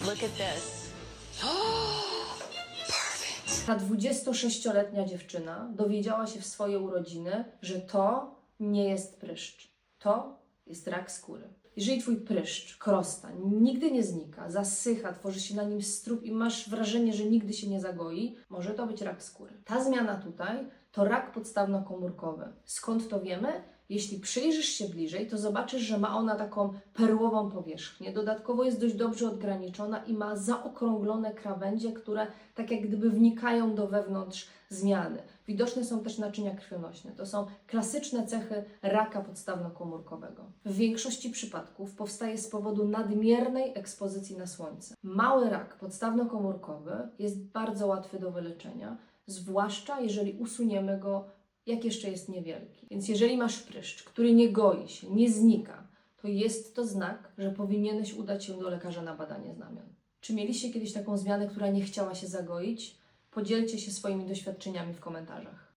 Look at this. Ta 26-letnia dziewczyna dowiedziała się w swoje urodziny, że to nie jest pryszcz. To jest rak skóry. Jeżeli twój pryszcz, krosta, nigdy nie znika, zasycha, tworzy się na nim strup i masz wrażenie, że nigdy się nie zagoi, może to być rak skóry. Ta zmiana tutaj to rak podstawnokomórkowy. Skąd to wiemy? Jeśli przyjrzysz się bliżej, to zobaczysz, że ma ona taką perłową powierzchnię. Dodatkowo jest dość dobrze odgraniczona i ma zaokrąglone krawędzie, które tak jak gdyby wnikają do wewnątrz zmiany. Widoczne są też naczynia krwionośne. To są klasyczne cechy raka podstawnokomórkowego. W większości przypadków powstaje z powodu nadmiernej ekspozycji na słońce. Mały rak podstawnokomórkowy jest bardzo łatwy do wyleczenia, zwłaszcza jeżeli usuniemy go jak jeszcze jest niewielki. Więc jeżeli masz pryszcz, który nie goi się, nie znika, to jest to znak, że powinieneś udać się do lekarza na badanie znamion. Czy mieliście kiedyś taką zmianę, która nie chciała się zagoić? Podzielcie się swoimi doświadczeniami w komentarzach.